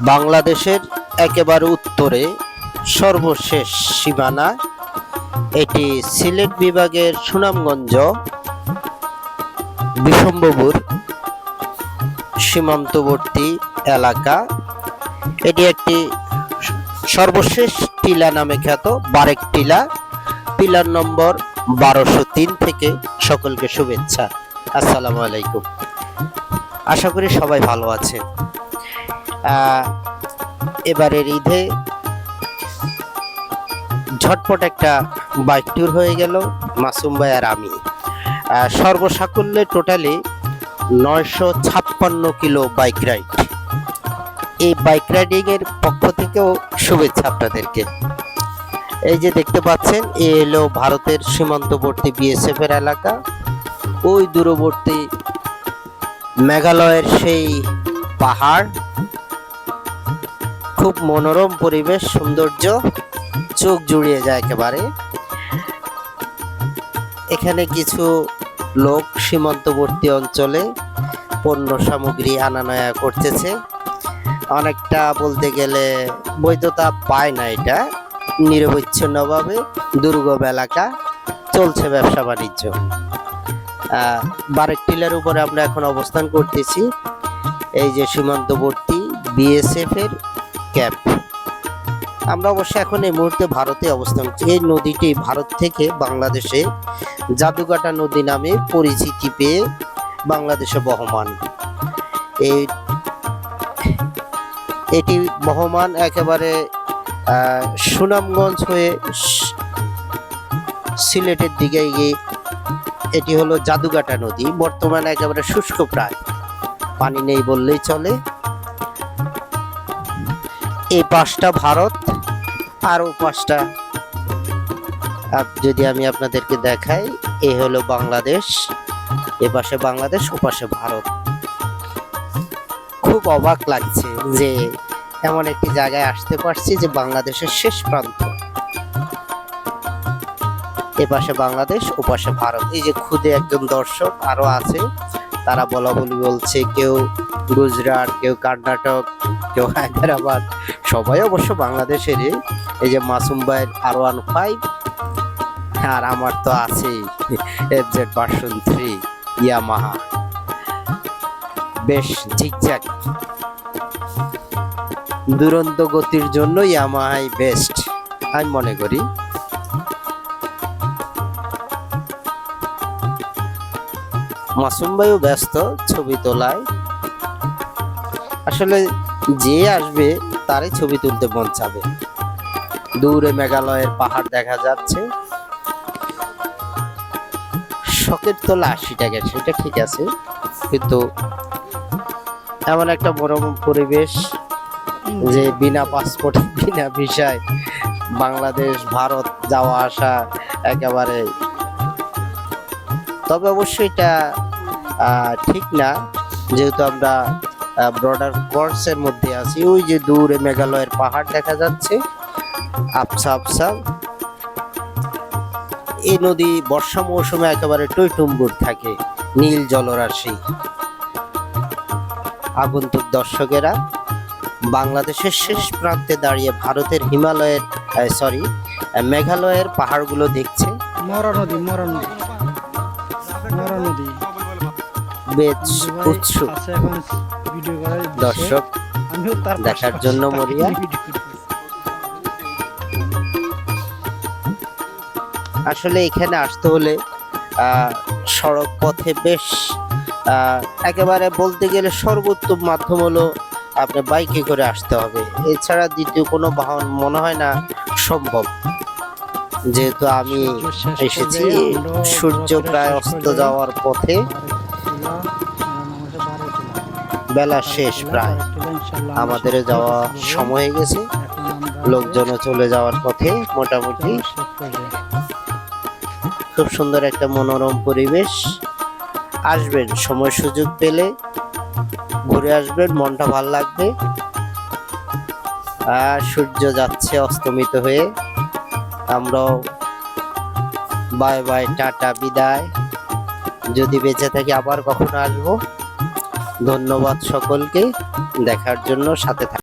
বাংলাদেশের একেবারে উত্তরে সর্বশেষ সীমানা এটি সিলেট বিভাগের সুনামগঞ্জ বিষম্বপুর সীমান্তবর্তী এলাকা। এটি একটি সর্বশেষ টিলা নামে খ্যাত বারেক টিলা। পিলার নম্বর বারোশো তিন থেকে সকলকে শুভেচ্ছা। আসসালামু আলাইকুম। আশা করি সবাই ভালো আছে আহ, এবারের ঈদে ঝটপট একটা বাইক ট্যুর হয়ে গেল, মাসুম ভাই আর আমি। সর্বসাকুল্যে টোটালি নয়শো ছাপ্পান্ন কিলো বাইক রাইড। এই বাইক রাইডিং এর পক্ষ থেকেও শুভেচ্ছা আপনাদেরকে। এই যে দেখতে পাচ্ছেন, এ এলো ভারতের সীমান্তবর্তী বিএসএফ এর এলাকা। ওই দূরবর্তী মেঘালয়ের সেই পাহাড় খুব মনোরম পরিবেশ, সৌন্দর্য, চোখ জুড়িয়ে যায় একেবারে। এখানে কিছু লোক সীমান্তবর্তী অঞ্চলে পণ্য সামগ্রী আনা নেয়া করতেছে। অনেকটা বলতে গেলে বৈধতা পায় না এটা। নিরবচ্ছিন্নভাবে দুর্গম এলাকা চলছে ব্যবসা বাণিজ্য। বারেক টিলার উপরে আমরা এখন অবস্থান করতেছি। এই যে সীমান্তবর্তী বিএসএফ এর ক্যাম্প। আমরা অবশ্য এখন এই মুহূর্তে ভারতে অবস্থান করছি। এই নদীটি ভারত থেকে বাংলাদেশে জাদুকাটা নদী নামে পরিচিতি পেয়ে বাংলাদেশে বহমান। এই এটি বহমান একেবারে সুনামগঞ্জ হয়ে সিলেটের দিকে গিয়ে এটি হলো জাদুকাটা নদী। বর্তমানে একেবারে শুষ্ক প্রায়। পানি নেই বললেই চলে। এই পাশটা ভারত আর ও পাশটা যদি আমি আপনাদেরকে দেখাই, এ হলো বাংলাদেশ, এ পাশে বাংলাদেশ, ও পাশে ভারত। খুব অবাক লাগছে যে এমন একটি জায়গায় আসতে পারছি যে বাংলাদেশের শেষ প্রান্ত। এ পাশে বাংলাদেশ, ও পাশে ভারত। এই যে খুদে একজন দর্শক আরও আছে, তারা বলা বলি বলছে, কেউ গুজরাট, কেউ কর্ণাটক কেউ হায়দ্রাবাদ। সবাই অবশ্য বাংলাদেশের এই যে মাসুম ভাইয়ের আর ওয়ান ফাইভ আর আমার তো আছেই F Z version three Yamaha বেশ ঝিকঝাক। দুরন্ত গতির জন্য ইয়ামাহাই বেস্ট আমি মনে করি। মাসুম ভাইও ব্যস্ত ছবি তোলায়। আসলে যে আসবে, তারই ছবি তুলতে মন চাবে। দূরে মেঘালয়ের পাহাড় দেখা যাচ্ছে। শখের তোলা আশি টাকা সেটা ঠিক আছে। কিন্তু এমন একটা মনোরম পরিবেশ যে বিনা পাসপোর্ট বিনা ভিসায় বাংলাদেশ, ভারত যাওয়া আসা একেবারে। তবে অবশ্যই এটা ঠিক না। যেহেতু আমরা ব্রডার কোর্সের মধ্যে আছি। ওই যে দূরে মেঘালয়ের পাহাড় দেখা যাচ্ছে। আফসা আফসা এই নদী বর্ষা মৌসুমে একেবারে টইটুম্বুর থাকে নীল জলরাশি। আগন্তুক দর্শকেরা বাংলাদেশের শেষ প্রান্তে দাঁড়িয়ে ভারতের হিমালয়ের সরি মেঘালয়ের পাহাড়গুলো দেখছে। মরা নদী মরা নদী। মরা নদী। বেশ উৎসুক। ভিডিও করার দর্শক আমিও তার দেখার জন্য মরিয়া। আসলে এখানে আসতে হলে সড়ক পথে বেশ একেবারে বলতে গেলে সর্বোত্তম মাধ্যম হলো আপনি বাইকে করে আসতে হবে। এছাড়া দ্বিতীয় কোনো বাহন মনে হয় না সম্ভব। যেহেতু আমি এসেছি সূর্য প্রায় অস্ত যাওয়ার পথে। বেলা শেষ প্রায়। আমাদের যাওয়া সময় গেছে। লোকজনও চলে যাওয়ার পথে মোটামুটি। খুব সুন্দর একটা মনোরম পরিবেশ। আসবেন, সময় সুযোগ পেলে ঘুরে আসবেন, মনটা ভালো লাগবে। আর সূর্য যাচ্ছে অস্তমিত হয়ে। আমরাও বাই বাই, টাটা, বিদায়। যদি বেঁচে থাকি, আবার কখনো আসব। ধন্যবাদ সকলকে। দেখার জন্য সাথে থাক